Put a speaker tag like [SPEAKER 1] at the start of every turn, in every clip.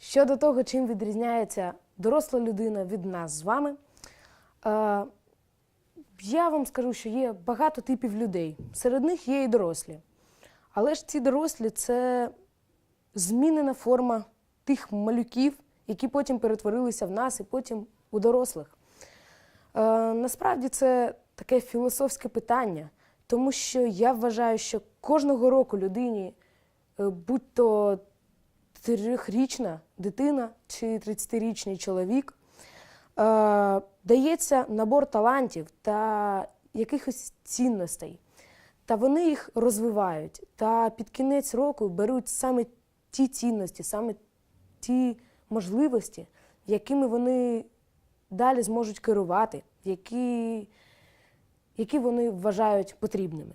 [SPEAKER 1] Щодо того, чим відрізняється доросла людина від нас з вами, е, я вам скажу, що є багато типів людей. Серед них є і дорослі. Але ж ці дорослі це змінена форма тих малюків, які потім перетворилися в нас і потім у дорослих. Е, насправді це таке філософське питання, тому що я вважаю, що кожного року людині, е, будь-то Трьохрічна дитина чи 30-річний чоловік е, дається набор талантів та якихось цінностей. Та вони їх розвивають. Та під кінець року беруть саме ті цінності, саме ті можливості, якими вони далі зможуть керувати, які, які вони вважають потрібними.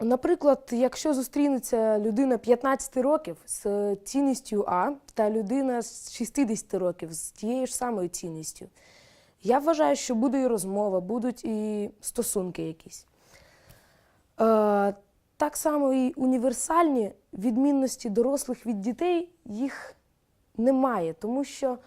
[SPEAKER 1] Наприклад, якщо зустрінеться людина 15 років з цінністю А та людина з 60 років з тією ж самою цінністю, я вважаю, що буде і розмова, будуть і стосунки якісь. Е, так само і універсальні відмінності дорослих від дітей їх немає, тому що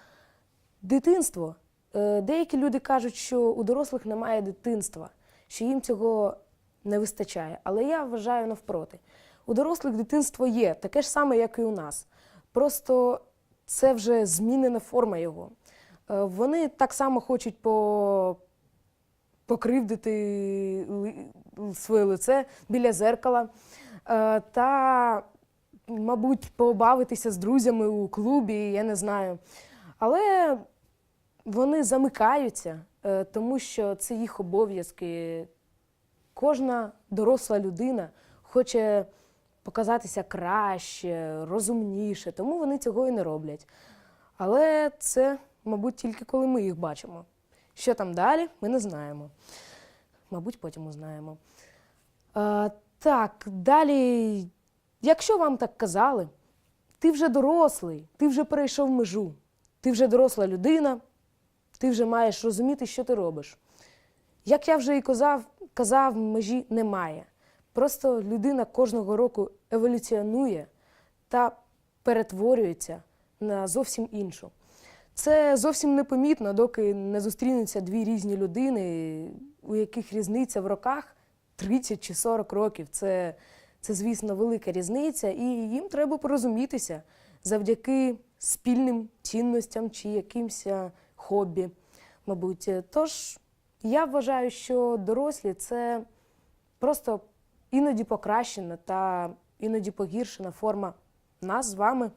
[SPEAKER 1] дитинство, е, деякі люди кажуть, що у дорослих немає дитинства, що їм цього не вистачає. Але я вважаю навпроти. У дорослих дитинство є, таке ж саме, як і у нас. Просто це вже змінена форма його. Е, Вони так само хочуть по покривдити своє лице біля зеркала е, та, мабуть, побавитися з друзями у клубі, я не знаю. Але вони замикаються, е, тому що це їх обов'язки. Кожна доросла людина хоче показатися краще, розумніше, тому вони цього і не роблять. Але це, мабуть, тільки коли ми їх бачимо. Що там далі, ми не знаємо. Мабуть, потім узнаємо. А, так, далі, якщо вам так казали, ти вже дорослий, ти вже перейшов межу, ти вже доросла людина, ти вже маєш розуміти, що ти робиш. Як я вже і казав, казав, межі немає. Просто людина кожного року еволюціонує та перетворюється на зовсім іншу. Це зовсім непомітно, доки не зустрінуться дві різні людини, у яких різниця в роках 30 чи 40 років. Це, це звісно, велика різниця, і їм треба порозумітися завдяки спільним цінностям чи якимось е, хобі, мабуть. Тож я вважаю, що дорослі це просто іноді покращена та іноді погіршена форма нас з вами.